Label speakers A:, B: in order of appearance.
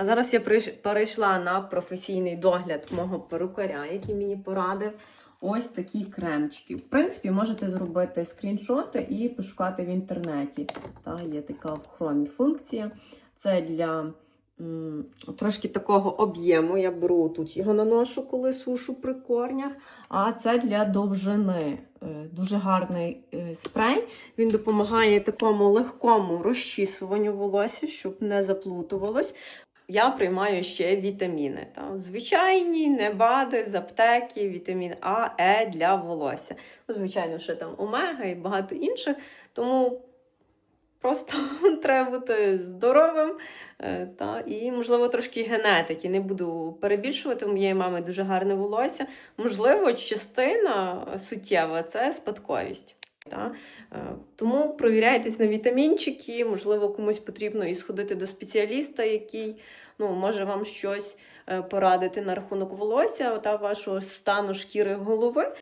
A: А зараз я перейшла на професійний догляд мого перукаря, який мені порадив. Ось такі кремчики. В принципі, можете зробити скріншоти і пошукати в інтернеті. Та, є така в хромі функція. Це для м, трошки такого об'єму. Я беру тут його наношу, коли сушу при корнях. А це для довжини. Е, Дуже гарний е, спрей. Він допомагає такому легкому розчісуванню волосся, щоб не заплутувалось. Я приймаю ще вітаміни. Та, звичайні, не БАДи, з аптеки, вітамін А, Е для волосся. Ну, звичайно, ще там омега і багато інших. Тому просто треба бути здоровим е, та, і, можливо, трошки генетики. Не буду перебільшувати. У моєї мами дуже гарне волосся. Можливо, частина суттєва це спадковість. Та? Е, Тому провіряйтесь на вітамінчики, можливо, комусь потрібно і сходити до спеціаліста, який ну, може вам щось е, порадити на рахунок волосся та вашого стану шкіри голови.